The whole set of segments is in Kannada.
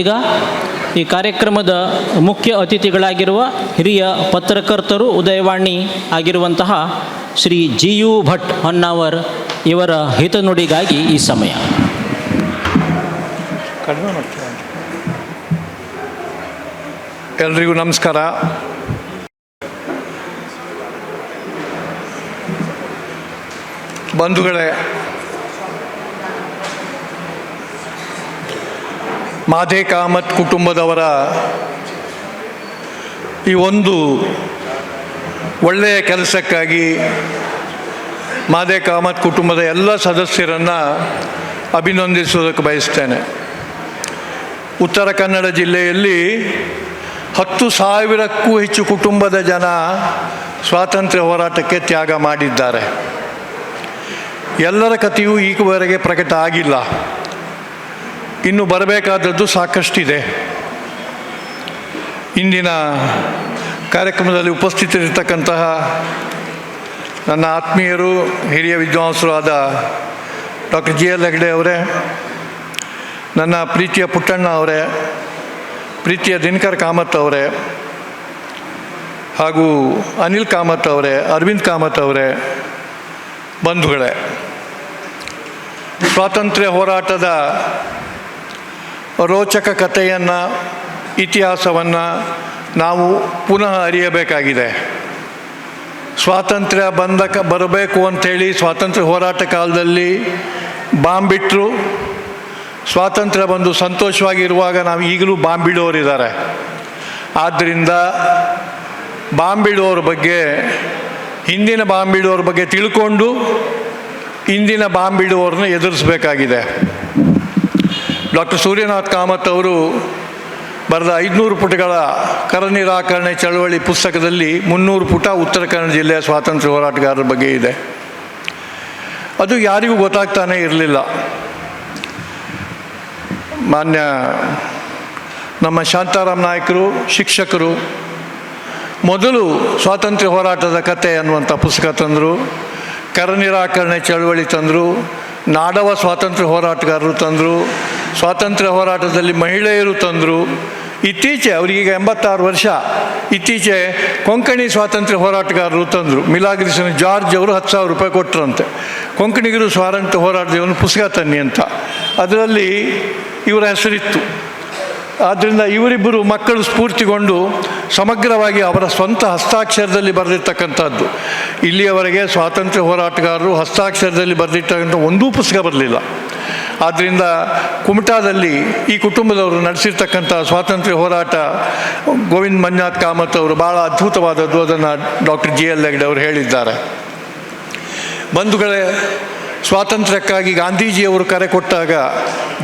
ಈಗ ಈ ಕಾರ್ಯಕ್ರಮದ ಮುಖ್ಯ ಅತಿಥಿಗಳಾಗಿರುವ ಹಿರಿಯ ಪತ್ರಕರ್ತರು ಉದಯವಾಣಿ ಆಗಿರುವಂತಹ ಶ್ರೀ ಜಿ ಯು ಭಟ್ ಹೊನ್ನಾವರ್ ಇವರ ಹಿತನುಡಿಗಾಗಿ ಈ ಸಮಯ. ಎಲ್ರಿಗೂ ನಮಸ್ಕಾರ. ಬಂಧುಗಳೇ ಮಾಧೆ ಕಾಮತ್ ಕುಟುಂಬದವರ ಈ ಒಂದು ಒಳ್ಳೆಯ ಕೆಲಸಕ್ಕಾಗಿ ಮಾಧೆ ಕಾಮತ್ ಕುಟುಂಬದ ಎಲ್ಲ ಸದಸ್ಯರನ್ನು ಅಭಿನಂದಿಸುವುದಕ್ಕೆ ಬಯಸ್ತೇನೆ. ಉತ್ತರ ಕನ್ನಡ ಜಿಲ್ಲೆಯಲ್ಲಿ ಹತ್ತು ಸಾವಿರಕ್ಕೂ ಹೆಚ್ಚು ಕುಟುಂಬದ ಜನ ಸ್ವಾತಂತ್ರ್ಯ ಹೋರಾಟಕ್ಕೆ ತ್ಯಾಗ ಮಾಡಿದ್ದಾರೆ. ಎಲ್ಲರ ಕಥೆಯೂ ಈವರೆಗೆ ಪ್ರಕಟ ಆಗಿಲ್ಲ. ಇನ್ನು ಬರಬೇಕಾದದ್ದು ಸಾಕಷ್ಟಿದೆ. ಇಂದಿನ ಕಾರ್ಯಕ್ರಮದಲ್ಲಿ ಉಪಸ್ಥಿತರಿರ್ತಕ್ಕಂತಹ ನನ್ನ ಆತ್ಮೀಯರು, ಹಿರಿಯ ವಿದ್ವಾಂಸರು ಆದ ಡಾಕ್ಟರ್ ಜಿ ಎಲ್ ಹೆಗ್ಡೆ ಅವರೇ, ನನ್ನ ಪ್ರೀತಿಯ ಪುಟ್ಟಣ್ಣ ಅವರೇ, ಪ್ರೀತಿಯ ದಿನಕರ್ ಕಾಮತ್ ಅವರೇ, ಹಾಗೂ ಅನಿಲ್ ಕಾಮತ್ ಅವರೇ, ಅರವಿಂದ್ ಕಾಮತ್ ಅವರೇ, ಬಂಧುಗಳೇ. ಸ್ವಾತಂತ್ರ್ಯ ಹೋರಾಟದ ರೋಚಕ ಕಥೆಯನ್ನು, ಇತಿಹಾಸವನ್ನು ನಾವು ಪುನಃ ಅರಿಯಬೇಕಾಗಿದೆ. ಸ್ವಾತಂತ್ರ್ಯ ಬಂದಕ, ಬರಬೇಕು ಅಂಥೇಳಿ ಸ್ವಾತಂತ್ರ್ಯ ಹೋರಾಟ ಕಾಲದಲ್ಲಿ ಬಾಂಬಿಟ್ರು. ಸ್ವಾತಂತ್ರ್ಯ ಬಂದು ಸಂತೋಷವಾಗಿರುವಾಗ ನಾವು ಈಗಲೂ ಬಾಂಬಿಡೋರಿದ್ದಾರೆ. ಆದ್ದರಿಂದ ಬಾಂಬಿಡೋರ ಬಗ್ಗೆ, ಹಿಂದಿನ ಬಾಂಬಿಡೋರ ಬಗ್ಗೆ ತಿಳ್ಕೊಂಡು ಇಂದಿನ ಬಾಂಬಿಡುವವ್ರನ್ನ ಎದುರಿಸಬೇಕಾಗಿದೆ. ಡಾಕ್ಟರ್ ಸೂರ್ಯನಾಥ್ ಕಾಮತ್ ಅವರು ಬರೆದ ಐದುನೂರು ಪುಟಗಳ ಕರ ನಿರಾಕರಣೆ ಚಳವಳಿ ಪುಸ್ತಕದಲ್ಲಿ ಮುನ್ನೂರು ಪುಟ ಉತ್ತರ ಕನ್ನಡ ಜಿಲ್ಲೆಯ ಸ್ವಾತಂತ್ರ್ಯ ಹೋರಾಟಗಾರರ ಬಗ್ಗೆ ಇದೆ. ಅದು ಯಾರಿಗೂ ಗೊತ್ತಾಗ್ತಾನೇ ಇರಲಿಲ್ಲ. ಮಾನ್ಯ ನಮ್ಮ ಶಾಂತಾರಾಮ್ ನಾಯಕರು, ಶಿಕ್ಷಕರು, ಮೊದಲು ಸ್ವಾತಂತ್ರ್ಯ ಹೋರಾಟದ ಕತೆ ಅನ್ನುವಂಥ ಪುಸ್ತಕ ತಂದರು, ಕರ ನಿರಾಕರಣೆ ಚಳವಳಿ ತಂದರು ನಾಡವ ಸ್ವಾತಂತ್ರ್ಯ ಹೋರಾಟಗಾರರು ತಂದರು, ಸ್ವಾತಂತ್ರ್ಯ ಹೋರಾಟದಲ್ಲಿ ಮಹಿಳೆಯರು ತಂದರು. ಇತ್ತೀಚೆ ಅವರಿಗೀಗ ಎಂಬತ್ತಾರು ವರ್ಷ, ಇತ್ತೀಚೆ ಕೊಂಕಣಿ ಸ್ವಾತಂತ್ರ್ಯ ಹೋರಾಟಗಾರರು ತಂದರು. ಮಿಲಾಗ್ರಿಸನ್ ಜಾರ್ಜ್ ಅವರು ಹತ್ತು ಸಾವಿರ ರೂಪಾಯಿ ಕೊಟ್ಟರಂತೆ ಕೊಂಕಣಿಗರು ಸ್ವಾತಂತ್ರ್ಯ ಹೋರಾಟದ ಪುಸ್ತಕ ತನ್ನಿ ಅಂತ. ಅದರಲ್ಲಿ ಇವರ ಹೆಸರಿತ್ತು. ಆದ್ದರಿಂದ ಇವರಿಬ್ಬರು ಮಕ್ಕಳು ಸ್ಫೂರ್ತಿಗೊಂಡು ಸಮಗ್ರವಾಗಿ ಅವರ ಸ್ವಂತ ಹಸ್ತಾಕ್ಷರದಲ್ಲಿ ಬರೆದಿರ್ತಕ್ಕಂಥದ್ದು. ಇಲ್ಲಿಯವರೆಗೆ ಸ್ವಾತಂತ್ರ್ಯ ಹೋರಾಟಗಾರರು ಹಸ್ತಾಕ್ಷರದಲ್ಲಿ ಬರೆದಿರ್ತಕ್ಕಂಥ ಒಂದೂ ಪುಸ್ತಕ ಬರಲಿಲ್ಲ. ಆದ್ದರಿಂದ ಕುಮಟಾದಲ್ಲಿ ಈ ಕುಟುಂಬದವರು ನಡೆಸಿರ್ತಕ್ಕಂಥ ಸ್ವಾತಂತ್ರ್ಯ ಹೋರಾಟ, ಗೋವಿಂದ್ ಮಂಜುನಾಥ್ ಕಾಮತ್ ಅವರು ಭಾಳ ಅದ್ಭುತವಾದದ್ದು ಅದನ್ನು ಡಾಕ್ಟರ್ ಜಿ ಎಲ್ ಹೆಗ್ಡೆ ಅವರು ಹೇಳಿದ್ದಾರೆ. ಬಂಧುಗಳೇ, ಸ್ವಾತಂತ್ರ್ಯಕ್ಕಾಗಿ ಗಾಂಧೀಜಿಯವರು ಕರೆ ಕೊಟ್ಟಾಗ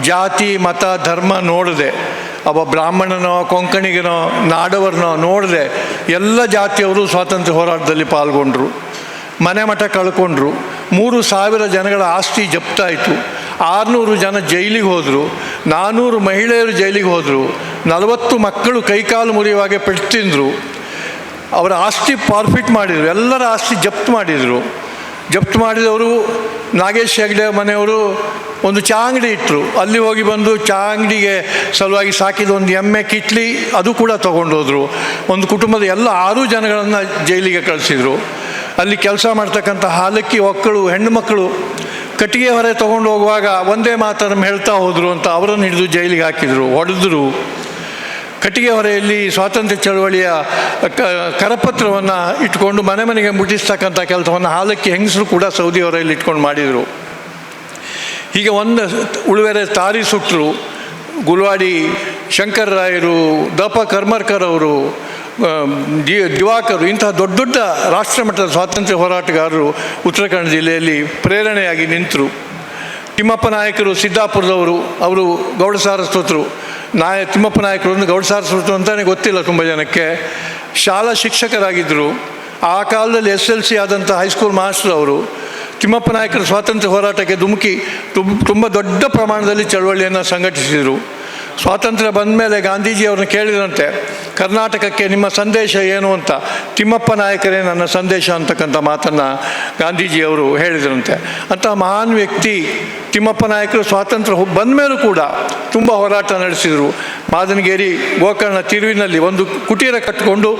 ಜಾತಿ, ಮತ, ಧರ್ಮ ನೋಡದೆ ಅವ ಬ್ರಾಹ್ಮಣನೋ, ಕೊಂಕಣಿಗನೋ, ನಾಡವರನೋ ನೋಡದೆ ಎಲ್ಲ ಜಾತಿಯವರು ಸ್ವಾತಂತ್ರ್ಯ ಹೋರಾಟದಲ್ಲಿ ಪಾಲ್ಗೊಂಡ್ರು. ಮನೆ ಮಠ ಕಳ್ಕೊಂಡ್ರು. ಮೂರು ಸಾವಿರ ಜನಗಳ ಆಸ್ತಿ ಜಪ್ತಾಯಿತು. ಆರುನೂರು ಜನ ಜೈಲಿಗೆ ಹೋದರು. ನಾನ್ನೂರು ಮಹಿಳೆಯರು ಜೈಲಿಗೆ ಹೋದರು. ನಲವತ್ತು ಮಕ್ಕಳು ಕೈಕಾಲು ಮುರಿಯುವಾಗೆ ಪೆಟ್ಟು ತಿಂದರು ಅವರ ಆಸ್ತಿ ಪಾರ್ಫಿಟ್ ಮಾಡಿದರು. ಎಲ್ಲರ ಆಸ್ತಿ ಜಪ್ತು ಮಾಡಿದರು. ಜಪ್ತು ಮಾಡಿದವರು ನಾಗೇಶ್ ಹೆಗ್ಡೆ ಮನೆಯವರು ಒಂದು ಚಾ ಅಂಗಡಿ ಇಟ್ಟರು ಅಲ್ಲಿ ಹೋಗಿ ಬಂದು ಚಾ ಅಂಗಡಿಗೆ ಸಲುವಾಗಿ ಸಾಕಿದ ಒಂದು ಎಮ್ಮೆ ಕಿಟ್ಲಿ ಅದು ಕೂಡ ತೊಗೊಂಡೋದ್ರು ಒಂದು ಕುಟುಂಬದ ಎಲ್ಲ ಆರು ಜನಗಳನ್ನು ಜೈಲಿಗೆ ಕಳಿಸಿದರು. ಅಲ್ಲಿ ಕೆಲಸ ಮಾಡ್ತಕ್ಕಂಥ ಹಾಲಕ್ಕಿ ಒಕ್ಕಳು, ಹೆಣ್ಣು ಮಕ್ಕಳು ಕಟ್ಟಿಗೆ ಹೊರೆ ತೊಗೊಂಡು ಹೋಗುವಾಗ ಒಂದೇ ಮಾತನ್ನು ಹೇಳ್ತಾ ಹೋದರು ಅಂತ ಅವರನ್ನು ಹಿಡಿದು ಜೈಲಿಗೆ ಹಾಕಿದರು, ಹೊಡೆದ್ರು. ಕಟ್ಟಿಗೆ ಹೊರೆಯಲ್ಲಿ ಸ್ವಾತಂತ್ರ್ಯ ಚಳವಳಿಯ ಕರಪತ್ರವನ್ನು ಇಟ್ಕೊಂಡು ಮನೆ ಮನೆಗೆ ಮುಟ್ಟಿಸ್ತಕ್ಕಂಥ ಕೆಲಸವನ್ನು ಹಾಲಕ್ಕಿ ಹೆಂಗಸರು ಕೂಡ ಸೌದಿ ಹೊರೆಯಲ್ಲಿ ಇಟ್ಕೊಂಡು ಮಾಡಿದರು. ಹೀಗೆ ಒಂದು ಉಳುವೆರೆ ತಾರಿ ಸುಟ್ಟರು ಗುಲ್ವಾಡಿ ಶಂಕರರಾಯರು ದಪ ಕರ್ಮರ್ಕರ್ ಅವರು ದಿ, ದಿವಾಕರು ಇಂತಹ ದೊಡ್ಡ ದೊಡ್ಡ ರಾಷ್ಟ್ರಮಟ್ಟದ ಸ್ವಾತಂತ್ರ್ಯ ಹೋರಾಟಗಾರರು ಉತ್ತರ ಕನ್ನಡ ಜಿಲ್ಲೆಯಲ್ಲಿ ಪ್ರೇರಣೆಯಾಗಿ ನಿಂತರು. ತಿಮ್ಮಪ್ಪ ನಾಯಕರು, ಸಿದ್ದಾಪುರದವರು, ಅವರು ಗೌಡ ಸಾರಸ್ವತರು. ನಾಯ ತಿಮ್ಮಪ್ಪ ನಾಯಕರು ಒಂದು ಗೌಡ ಅಂತ ಅಂತಲೇ ಗೊತ್ತಿಲ್ಲ ತುಂಬ ಜನಕ್ಕೆ ಶಾಲಾ ಶಿಕ್ಷಕರಾಗಿದ್ದರು ಆ ಕಾಲದಲ್ಲಿ ಎಸ್ ಎಲ್ ಸಿ ಆದಂಥ ಹೈಸ್ಕೂಲ್ ಮಾಸ್ಟರ್ ಅವರು. ತಿಮ್ಮಪ್ಪ ನಾಯಕರ ಸ್ವಾತಂತ್ರ್ಯ ಹೋರಾಟಕ್ಕೆ ಧುಮುಕಿ ತುಂಬ ತುಂಬ ದೊಡ್ಡ ಪ್ರಮಾಣದಲ್ಲಿ ಚಳವಳಿಯನ್ನು ಸಂಘಟಿಸಿದರು. ಸ್ವಾತಂತ್ರ್ಯ ಬಂದ ಮೇಲೆ ಗಾಂಧೀಜಿ ಅವ್ರನ್ನ ಕೇಳಿದಂತೆ ಕರ್ನಾಟಕಕ್ಕೆ ನಿಮ್ಮ ಸಂದೇಶ ಏನು ಅಂತ ತಿಮ್ಮಪ್ಪ ನಾಯಕರೇ ನನ್ನ ಸಂದೇಶ ಅಂತಕ್ಕಂಥ ಮಾತನ್ನು ಗಾಂಧೀಜಿಯವರು ಹೇಳಿದ್ರಂತೆ. ಅಂಥ ಮಹಾನ್ ವ್ಯಕ್ತಿ ತಿಮ್ಮಪ್ಪ ನಾಯಕರು ಸ್ವಾತಂತ್ರ್ಯ ಬಂದ ಮೇಲೂ ಕೂಡ ತುಂಬ ಹೋರಾಟ ನಡೆಸಿದರು. ಮಾದನಗೇರಿ ಗೋಕರ್ಣ ತಿರುವಿನಲ್ಲಿ ಒಂದು ಕುಟೀರ ಕಟ್ಟಿಕೊಂಡು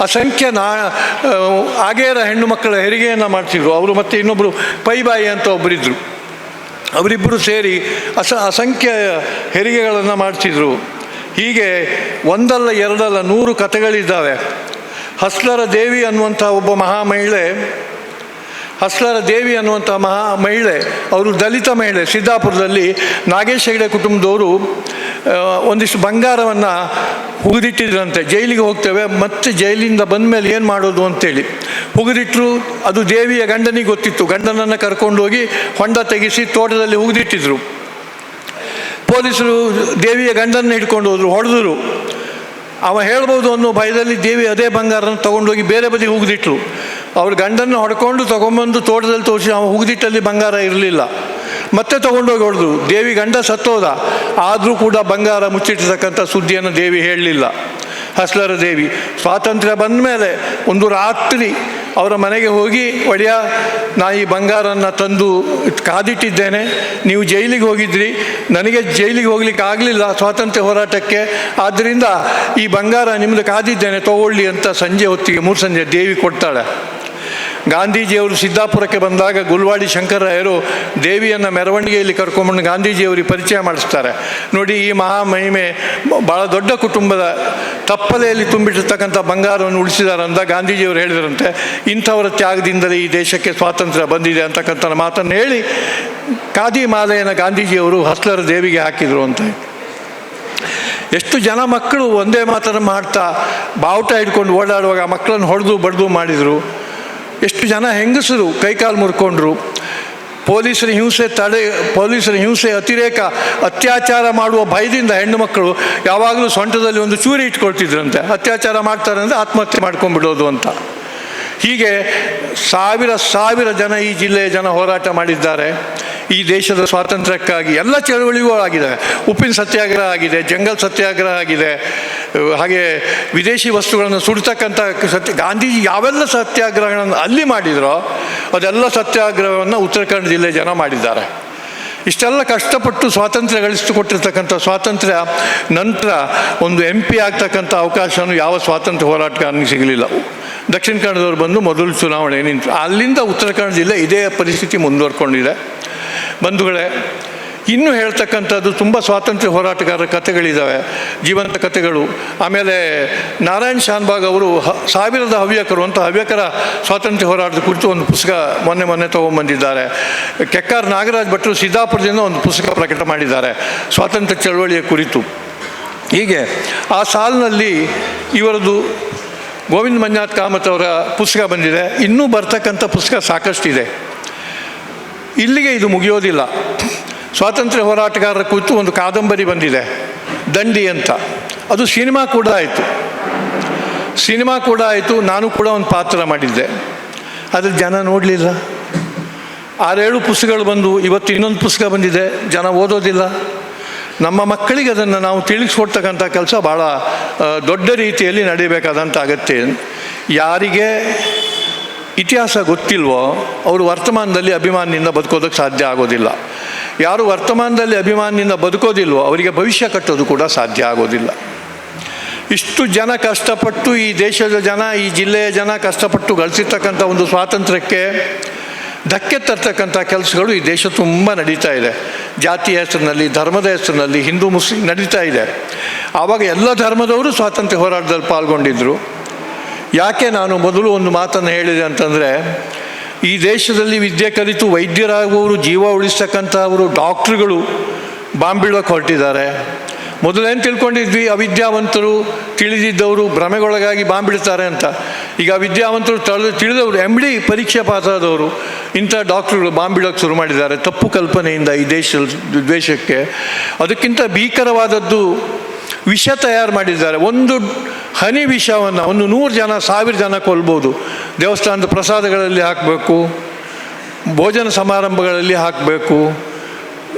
ಅಸಂಖ್ಯ ನಾ ಆಗೇರ ಹೆಣ್ಣು ಮಕ್ಕಳ ಹೆರಿಗೆಯನ್ನು ಮಾಡ್ತಿದ್ರು. ಅವರು ಮತ್ತು ಇನ್ನೊಬ್ಬರು ಪೈಬಾಯಿ ಅಂತ ಒಬ್ಬರಿದ್ದರು ಅವರಿಬ್ಬರು ಸೇರಿ ಅಸ, ಅಸಂಖ್ಯ ಹೆರಿಗೆಗಳನ್ನು ಮಾಡ್ತಿದ್ರು. ಹೀಗೆ ಒಂದಲ್ಲ ಎರಡಲ್ಲ ನೂರು ಕಥೆಗಳಿದ್ದಾವೆ. ಹಸ್ಲರ ದೇವಿ ಅನ್ನುವಂಥ ಒಬ್ಬ ಮಹಾ ಮಹಿಳೆ ಹಸ್ಲರ ದೇವಿ ಅನ್ನುವಂಥ ಮಹಾ ಮಹಿಳೆ ಅವರು ದಲಿತ ಮಹಿಳೆ, ಸಿದ್ದಾಪುರದಲ್ಲಿ ನಾಗೇಶ್ ಹೆಗಡೆ ಕುಟುಂಬದವರು ಒಂದಿಷ್ಟು ಬಂಗಾರವನ್ನು ಹುಗಿದಿಟ್ಟಿದ್ರಂತೆ. ಜೈಲಿಗೆ ಹೋಗ್ತೇವೆ, ಮತ್ತೆ ಜೈಲಿಂದ ಬಂದ ಮೇಲೆ ಏನು ಮಾಡೋದು ಅಂತೇಳಿ. ಹುಗಿದಿಟ್ಟರು ಅದು ದೇವಿಯ ಗಂಡನಿಗೆ ಗೊತ್ತಿತ್ತು. ಗಂಡನನ್ನು ಕರ್ಕೊಂಡೋಗಿ ಹೊಂಡ ತೆಗೆಸಿ ತೋಟದಲ್ಲಿ ಹುಗಿದಿಟ್ಟಿದ್ರು. ಪೊಲೀಸರು ದೇವಿಯ ಗಂಡನ್ನು ಹಿಡ್ಕೊಂಡು ಹೋದರು, ಹೊಡೆದರು. ಅವ ಹೇಳ್ಬೋದು ಅನ್ನೋ ಭಯದಲ್ಲಿ ದೇವಿ ಅದೇ ಬಂಗಾರನ ತೊಗೊಂಡೋಗಿ ಬೇರೆ ಬದಿ ಹುಗಿದಿಟ್ರು ಅವ್ರ ಗಂಡನ್ನು ಹೊಡ್ಕೊಂಡು ತೊಗೊಂಬಂದು ತೋಟದಲ್ಲಿ ತೋರಿಸಿ ಅವ ಹುಗಿದಿಟ್ಟಲ್ಲಿ ಬಂಗಾರ ಇರಲಿಲ್ಲ. ಮತ್ತೆ ತೊಗೊಂಡೋಗಿ ಹೊಡೆದು. ದೇವಿ ಗಂಡ ಸತ್ತೋದ. ಆದರೂ ಕೂಡ ಬಂಗಾರ ಮುಚ್ಚಿಟ್ಟಿರ್ತಕ್ಕಂಥ ಸುದ್ದಿಯನ್ನು ದೇವಿ ಹೇಳಲಿಲ್ಲ. ಹಸ್ಲರ ದೇವಿ, ಸ್ವಾತಂತ್ರ್ಯ ಬಂದ ಮೇಲೆ ಒಂದು ರಾತ್ರಿ ಅವರ ಮನೆಗೆ ಹೋಗಿ, ಒಡೆಯ, ನಾ ಈ ಬಂಗಾರನ್ನು ತಂದು ಕಾದಿಟ್ಟಿದ್ದೇನೆ. ನೀವು ಜೈಲಿಗೆ ಹೋಗಿದ್ರಿ. ನನಗೆ ಜೈಲಿಗೆ ಹೋಗ್ಲಿಕ್ಕೆ ಆಗಲಿಲ್ಲ ಸ್ವಾತಂತ್ರ್ಯ ಹೋರಾಟಕ್ಕೆ. ಆದ್ದರಿಂದ ಈ ಬಂಗಾರ ನಿಮ್ಮದು ಕಾದಿದ್ದೇನೆ, ತಗೊಳ್ಳಿ ಅಂತ ಸಂಜೆ ಹೊತ್ತಿಗೆ ಮೂರು ಸಂಜೆ ದೇವಿ ಕೊಡ್ತಾಳೆ. ಗಾಂಧೀಜಿಯವರು ಸಿದ್ದಾಪುರಕ್ಕೆ ಬಂದಾಗ ಗುಲ್ವಾಡಿ ಶಂಕರರಾಯರು ದೇವಿಯನ್ನು ಮೆರವಣಿಗೆಯಲ್ಲಿ ಕರ್ಕೊಂಬಂದು ಗಾಂಧೀಜಿಯವರಿಗೆ ಪರಿಚಯ ಮಾಡಿಸ್ತಾರೆ. ನೋಡಿ ಈ ಮಹಾ ಮಹಿಮೆ ಭಾಳ ದೊಡ್ಡ ಕುಟುಂಬದ ತಪ್ಪಲೆಯಲ್ಲಿ ತುಂಬಿಟ್ಟಿರ್ತಕ್ಕಂಥ ಬಂಗಾರವನ್ನು ಉಳಿಸಿದಾರಂತ ಗಾಂಧೀಜಿಯವರು ಹೇಳಿದರಂತೆ. ಇಂಥವರ ತ್ಯಾಗದಿಂದಲೇ ಈ ದೇಶಕ್ಕೆ ಸ್ವಾತಂತ್ರ್ಯ ಬಂದಿದೆ ಅಂತಕ್ಕಂಥ ಮಾತನ್ನು ಹೇಳಿ ಖಾದಿ ಮಾಲೆಯನ್ನು ಗಾಂಧೀಜಿಯವರು ಹಸ್ಲರ ದೇವಿಗೆ ಹಾಕಿದರು ಅಂತ. ಎಷ್ಟು ಜನ ಮಕ್ಕಳು ಒಂದೇ ಮಾತನ್ನು ಮಾಡ್ತಾ ಬಾವುಟ ಹಿಡ್ಕೊಂಡು ಓಡಾಡುವಾಗ ಮಕ್ಕಳನ್ನು ಹೊಡೆದು ಬಡ್ದು ಮಾಡಿದರು. ಎಷ್ಟು ಜನ ಹೆಂಗಸರು ಕೈಕಾಲು ಮುರ್ಕೊಂಡ್ರು? ಪೊಲೀಸರ ಹಿಂಸೆ ತಡೆ, ಪೊಲೀಸರ ಹಿಂಸೆ ಅತಿರೇಕ ಅತ್ಯಾಚಾರ ಮಾಡುವ ಭಯದಿಂದ ಹೆಣ್ಣು ಮಕ್ಕಳು ಯಾವಾಗಲೂ ಸೊಂಟದಲ್ಲಿ ಒಂದು ಚೂರಿ ಇಟ್ಕೊಳ್ತಿದ್ರಂತೆ. ಅತ್ಯಾಚಾರ ಮಾಡ್ತಾರೆ ಅಂದರೆ ಆತ್ಮಹತ್ಯೆ ಮಾಡ್ಕೊಂಡ್ಬಿಡೋದು ಅಂತ. ಹೀಗೆ ಸಾವಿರ ಸಾವಿರ ಜನ ಈ ಜಿಲ್ಲೆಯ ಜನ ಹೋರಾಟ ಮಾಡಿದ್ದಾರೆ. ಈ ದೇಶದ ಸ್ವಾತಂತ್ರ್ಯಕ್ಕಾಗಿ ಎಲ್ಲ ಚಳವಳಿಗೂ ಆಗಿದೆ. ಉಪ್ಪಿನ ಸತ್ಯಾಗ್ರಹ ಆಗಿದೆ, ಜಂಗಲ್ ಸತ್ಯಾಗ್ರಹ ಆಗಿದೆ ಹಾಗೆ ವಿದೇಶಿ ವಸ್ತುಗಳನ್ನು ಸುಡ್ತಕ್ಕಂಥ ಸತ್ಯ, ಗಾಂಧೀಜಿ ಯಾವೆಲ್ಲ ಸತ್ಯಾಗ್ರಹಗಳನ್ನು ಅಲ್ಲಿ ಮಾಡಿದರೋ ಅದೆಲ್ಲ ಸತ್ಯಾಗ್ರಹವನ್ನು ಉತ್ತರ ಕನ್ನಡ ಜಿಲ್ಲೆ ಜನ ಮಾಡಿದ್ದಾರೆ. ಇಷ್ಟೆಲ್ಲ ಕಷ್ಟಪಟ್ಟು ಸ್ವಾತಂತ್ರ್ಯ ಗಳಿಸಿಕೊಟ್ಟಿರ್ತಕ್ಕಂಥ ಸ್ವಾತಂತ್ರ್ಯ, ನಂತರ ಒಂದು ಎಂ ಪಿ ಆಗ್ತಕ್ಕಂಥ ಅವಕಾಶವನ್ನು ಯಾವ ಸ್ವಾತಂತ್ರ್ಯ ಹೋರಾಟಗಾರನಿಗೆ ಸಿಗಲಿಲ್ಲ. ದಕ್ಷಿಣ ಕನ್ನಡದವ್ರು ಬಂದು ಮೊದಲು ಚುನಾವಣೆ ನಿಂತು, ಅಲ್ಲಿಂದ ಉತ್ತರ ಕನ್ನಡ ಜಿಲ್ಲೆ ಇದೇ ಪರಿಸ್ಥಿತಿ ಮುಂದುವರ್ಕೊಂಡಿದೆ. ಬಂಧುಗಳೇ, ಇನ್ನೂ ಹೇಳ್ತಕ್ಕಂಥದ್ದು ತುಂಬ ಸ್ವಾತಂತ್ರ್ಯ ಹೋರಾಟಗಾರರ ಕಥೆಗಳಿದ್ದಾವೆ ಜೀವಂತ ಕಥೆಗಳು. ಆಮೇಲೆ ನಾರಾಯಣ್ ಶಾನ್ಬಾಗ್ ಅವರು ಹ, ಸಾವಿರದ ಹವ್ಯಕರು ಅಂತ ಹವ್ಯಕರ ಸ್ವಾತಂತ್ರ್ಯ ಹೋರಾಟದ ಕುರಿತು ಒಂದು ಪುಸ್ತಕ ಮೊನ್ನೆ ಮೊನ್ನೆ ತೊಗೊಂಬಂದಿದ್ದಾರೆ. ಕೆಕ್ಕಾರ್ ನಾಗರಾಜ್ ಭಟ್ರು ಸಿದ್ದಾಪುರದಿಂದ ಒಂದು ಪುಸ್ತಕ ಪ್ರಕಟ ಮಾಡಿದ್ದಾರೆ, ಸ್ವಾತಂತ್ರ್ಯ ಚಳವಳಿಯ ಕುರಿತು. ಹೀಗೆ ಆ ಸಾಲಿನಲ್ಲಿ ಇವರದು ಗೋವಿಂದ ಮಂಜುನಾಥ್ ಕಾಮತ್ ಅವರ ಪುಸ್ತಕ ಬಂದಿದೆ, ಇನ್ನೂ ಬರ್ತಕ್ಕಂಥ ಪುಸ್ತಕ ಸಾಕಷ್ಟಿದೆ. ಇಲ್ಲಿಗೆ ಇದು ಮುಗಿಯೋದಿಲ್ಲ. ಸ್ವಾತಂತ್ರ್ಯ ಹೋರಾಟಗಾರರ ಕುರಿತು ಒಂದು ಕಾದಂಬರಿ ಬಂದಿದೆ, ದಂಡಿ ಅಂತ. ಅದು ಸಿನಿಮಾ ಕೂಡ ಆಯಿತು. ಸಿನಿಮಾ ಕೂಡ ಆಯಿತು, ನಾನು ಕೂಡ ಒಂದು ಪಾತ್ರ ಮಾಡಿದ್ದೆ. ಆದರೆ ಜನ ನೋಡಲಿಲ್ಲ. ಆರೇಳು ಪುಸ್ತಕಗಳು ಬಂದು, ಇವತ್ತು ಇನ್ನೊಂದು ಪುಸ್ತಕ ಬಂದಿದೆ, ಜನ ಓದೋದಿಲ್ಲ. ನಮ್ಮ ಮಕ್ಕಳಿಗೆ ಅದನ್ನು ನಾವು ತಿಳಿಸ್ಕೊಡ್ತಕ್ಕಂಥ ಕೆಲಸ ಭಾಳ ದೊಡ್ಡ ರೀತಿಯಲ್ಲಿ ನಡೀಬೇಕಾದಂಥ ಅಗತ್ಯ. ಯಾರಿಗೆ ಇತಿಹಾಸ ಗೊತ್ತಿಲ್ವೋ, ಅವರು ವರ್ತಮಾನದಲ್ಲಿ ಅಭಿಮಾನಿಯಿಂದ ಬದುಕೋದಕ್ಕೆ ಸಾಧ್ಯ ಆಗೋದಿಲ್ಲ. ಯಾರು ವರ್ತಮಾನದಲ್ಲಿ ಅಭಿಮಾನಿಯಿಂದ ಬದುಕೋದಿಲ್ವೋ, ಅವರಿಗೆ ಭವಿಷ್ಯ ಕಟ್ಟೋದು ಕೂಡ ಸಾಧ್ಯ ಆಗೋದಿಲ್ಲ. ಇಷ್ಟು ಜನ ಕಷ್ಟಪಟ್ಟು ಈ ದೇಶದ ಜನ, ಈ ಜಿಲ್ಲೆಯ ಜನ ಕಷ್ಟಪಟ್ಟು ಗಳಿಸಿರ್ತಕ್ಕಂಥ ಒಂದು ಸ್ವಾತಂತ್ರ್ಯಕ್ಕೆ ಧಕ್ಕೆ ತರ್ತಕ್ಕಂಥ ಕೆಲಸಗಳು ಈ ದೇಶ ತುಂಬ ನಡೀತಾ ಇದೆ. ಜಾತಿಯ ಹೆಸರಿನಲ್ಲಿ, ಧರ್ಮದ ಹೆಸರಿನಲ್ಲಿ ಹಿಂದೂ, ಮುಸ್ಲಿಂ ನಡೀತಾ ಇದೆ. ಆವಾಗ ಎಲ್ಲ ಧರ್ಮದವರು ಸ್ವಾತಂತ್ರ್ಯ ಹೋರಾಟದಲ್ಲಿ ಪಾಲ್ಗೊಂಡಿದ್ದರು ಯಾಕೆ ನಾನು ಮೊದಲು ಒಂದು ಮಾತನ್ನು ಹೇಳಿದೆ ಅಂತಂದರೆ, ಈ ದೇಶದಲ್ಲಿ ವಿದ್ಯೆ ಕಲಿತು ವೈದ್ಯರಾಗುವವರು, ಜೀವ ಉಳಿಸ್ತಕ್ಕಂಥವರು ಡಾಕ್ಟ್ರುಗಳು ಬಾಂಬಿಡೋಕೆ ಹೊರಟಿದ್ದಾರೆ. ಮೊದಲೇನು ತಿಳ್ಕೊಂಡಿದ್ವಿ? ಅವಿದ್ಯಾವಂತರು ತಿಳಿದಿದ್ದವರು ಭ್ರಮೆಗೊಳಗಾಗಿ ಬಾಂಬಿಡ್ತಾರೆ ಅಂತ. ಈಗ ವಿದ್ಯಾವಂತರು ತಳೆದು ತಿಳಿದವರು ಎಂ ಡಿ ಪರೀಕ್ಷೆ ಪಾಸಾದವರು, ಇಂಥ ಡಾಕ್ಟ್ರುಗಳು ಬಾಂಬಿಡೋಕ್ಕೆ ಶುರು ಮಾಡಿದ್ದಾರೆ. ತಪ್ಪು ಕಲ್ಪನೆಯಿಂದ ಈ ದೇಶದ ದ್ವೇಷಕ್ಕೆ ಅದಕ್ಕಿಂತ ಭೀಕರವಾದದ್ದು ವಿಷ ತಯಾರು ಮಾಡಿದ್ದಾರೆ. ಒಂದು ಹನಿ ವಿಷವನ್ನು ಒಂದು ನೂರು ಜನ, ಸಾವಿರ ಜನ ಕೊಲ್ಬೋದು. ದೇವಸ್ಥಾನದ ಪ್ರಸಾದಗಳಲ್ಲಿ ಹಾಕಬೇಕು, ಭೋಜನ ಸಮಾರಂಭಗಳಲ್ಲಿ ಹಾಕಬೇಕು,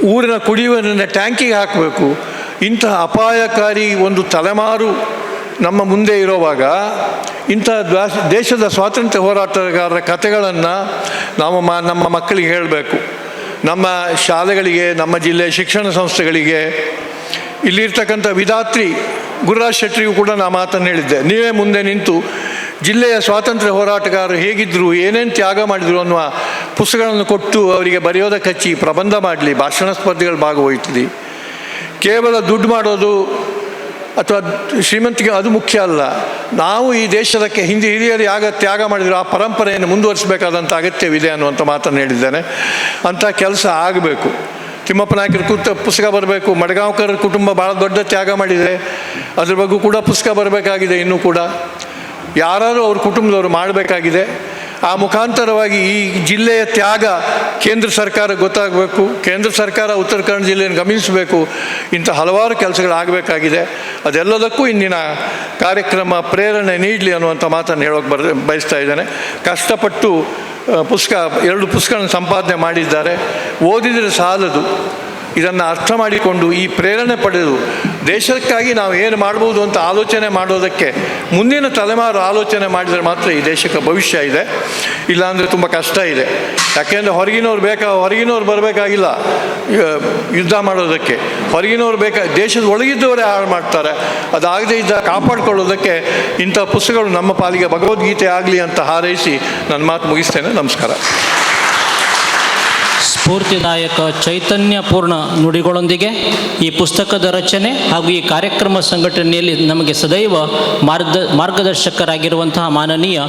ಊರಿನ ಕುಡಿಯುವ ಟ್ಯಾಂಕಿಗೆ ಹಾಕಬೇಕು. ಇಂತಹ ಅಪಾಯಕಾರಿ ಒಂದು ತಲೆಮಾರು ನಮ್ಮ ಮುಂದೆ ಇರೋವಾಗ ಇಂತಹ ದೇಶದ ಸ್ವಾತಂತ್ರ್ಯ ಹೋರಾಟಗಾರರ ಕಥೆಗಳನ್ನು ನಾವು ಮ, ನಮ್ಮ ಮಕ್ಕಳಿಗೆ ಹೇಳಬೇಕು. ನಮ್ಮ ಶಾಲೆಗಳಿಗೆ, ನಮ್ಮ ಜಿಲ್ಲೆಯ ಶಿಕ್ಷಣ ಸಂಸ್ಥೆಗಳಿಗೆ ಇಲ್ಲಿರ್ತಕ್ಕಂಥ ವಿಧಾತ್ರಿ ಗುರುರಾಜ್ ಶೆಟ್ಟರಿಗೂ ಕೂಡ ನಾ ಮಾತನ್ನು ಹೇಳಿದ್ದೆ. ನೀವೇ ಮುಂದೆ ನಿಂತು ಜಿಲ್ಲೆಯ ಸ್ವಾತಂತ್ರ್ಯ ಹೋರಾಟಗಾರರು ಹೇಗಿದ್ದರು ಏನೇನು ತ್ಯಾಗ ಮಾಡಿದರು ಅನ್ನುವ ಪುಸ್ತಕಗಳನ್ನು ಕೊಟ್ಟು ಅವರಿಗೆ ಬರೆಯೋದಕ್ಕೆ ಹಚ್ಚಿ ಪ್ರಬಂಧ ಮಾಡಲಿ, ಭಾಷಣ ಸ್ಪರ್ಧೆಗಳು ಭಾಗವಹಿಸಲಿ ಕೇವಲ ದುಡ್ಡು ಮಾಡೋದು ಅಥವಾ ಶ್ರೀಮಂತಿಗೆ ಅದು ಮುಖ್ಯ ಅಲ್ಲ. ನಾವು ಈ ದೇಶದಕ್ಕೆ ಹಿಂದೆ ಹಿರಿಯರು ಯಾಗ ತ್ಯಾಗ ಮಾಡಿದ್ರು, ಆ ಪರಂಪರೆಯನ್ನು ಮುಂದುವರಿಸಬೇಕಾದಂಥ ಅಗತ್ಯವಿದೆ ಅನ್ನುವಂಥ ಮಾತನ್ನು ಹೇಳಿದ್ದೇನೆ. ಅಂಥ ಕೆಲಸ ಆಗಬೇಕು. ತಿಮ್ಮಪ್ಪ ನಾಯಕರ ಕೂತ ಪುಸ್ತಕ ಬರಬೇಕು, ಮಡಗಾಂವ್ಕರ್ ಕುಟುಂಬ ಭಾಳ ದೊಡ್ಡ ತ್ಯಾಗ ಮಾಡಿದೆ ಅದ್ರ ಬಗ್ಗೆ ಕೂಡ ಪುಸ್ತಕ ಬರಬೇಕಾಗಿದೆ ಇನ್ನೂ ಕೂಡ. ಯಾರಾದರೂ ಅವ್ರ ಕುಟುಂಬದವರು ಮಾಡಬೇಕಾಗಿದೆ. ಆ ಮುಖಾಂತರವಾಗಿ ಈ ಜಿಲ್ಲೆಯ ತ್ಯಾಗ ಕೇಂದ್ರ ಸರ್ಕಾರ ಗೊತ್ತಾಗಬೇಕು. ಕೇಂದ್ರ ಸರ್ಕಾರ ಉತ್ತರ ಕನ್ನಡ ಜಿಲ್ಲೆಯನ್ನು ಗಮನಿಸಬೇಕು. ಇಂಥ ಹಲವಾರು ಕೆಲಸಗಳಾಗಬೇಕಾಗಿದೆ. ಅದೆಲ್ಲದಕ್ಕೂ ಇಂದಿನ ಕಾರ್ಯಕ್ರಮ ಪ್ರೇರಣೆ ನೀಡಲಿ ಅನ್ನುವಂಥ ಮಾತನ್ನು ಹೇಳೋಕೆ ಬರ, ಬಯಸ್ತಾ ಇದ್ದೇನೆ. ಕಷ್ಟಪಟ್ಟು ಪುಸ್ತಕ ಎರಡು ಪುಸ್ತಕಗಳನ್ನು ಸಂಪಾದನೆ ಮಾಡಿದ್ದಾರೆ. ಓದಿದರೆ ಸಾಲದು. ಇದನ್ನು ಅರ್ಥ ಮಾಡಿಕೊಂಡು ಈ ಪ್ರೇರಣೆ ಪಡೆದು ದೇಶಕ್ಕಾಗಿ ನಾವು ಏನು ಮಾಡ್ಬೋದು ಅಂತ ಆಲೋಚನೆ ಮಾಡೋದಕ್ಕೆ ಮುಂದಿನ ತಲೆಮಾರು ಆಲೋಚನೆ ಮಾಡಿದರೆ ಮಾತ್ರ ಈ ದೇಶಕ್ಕೆ ಭವಿಷ್ಯ ಇದೆ. ಇಲ್ಲಾಂದರೆ ತುಂಬ ಕಷ್ಟ ಇದೆ. ಯಾಕೆಂದರೆ ಹೊರಗಿನವ್ರು ಬೇಕಾ, ಹೊರಗಿನವ್ರು ಬರಬೇಕಾಗಿಲ್ಲ. ಯುದ್ಧ ಮಾಡೋದಕ್ಕೆ. ಹೊರಗಿನವ್ರು ಬೇಕಾ, ದೇಶದ ಒಳಗಿದ್ದವರೇ ಹಾಳು ಮಾಡ್ತಾರೆ. ಅದಾಗದೇ ಇದ್ದ ಕಾಪಾಡಿಕೊಳ್ಳೋದಕ್ಕೆ ಇಂಥ ಪುಸ್ತಕಗಳು ನಮ್ಮ ಪಾಲಿಗೆ ಭಗವದ್ಗೀತೆ ಆಗಲಿ ಅಂತ ಹಾರೈಸಿ ನನ್ನ ಮಾತು ಮುಗಿಸ್ತೇನೆ. ನಮಸ್ಕಾರ. ಸ್ಫೂರ್ತಿದಾಯಕ ಚೈತನ್ಯಪೂರ್ಣ ನುಡಿಗಳೊಂದಿಗೆ ಈ ಪುಸ್ತಕದ ರಚನೆ ಹಾಗೂ ಈ ಕಾರ್ಯಕ್ರಮ ಸಂಘಟನೆಯಲ್ಲಿ ನಮಗೆ ಸದೈವ ಮಾರ್ಗ, ಮಾರ್ಗದರ್ಶಕರಾಗಿರುವಂತಹ ಮಾನನೀಯ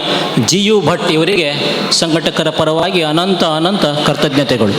ಜಿ ಯು ಭಟ್ ಇವರಿಗೆ ಸಂಘಟಕರ ಪರವಾಗಿ ಅನಂತ ಅನಂತ ಕೃತಜ್ಞತೆಗಳು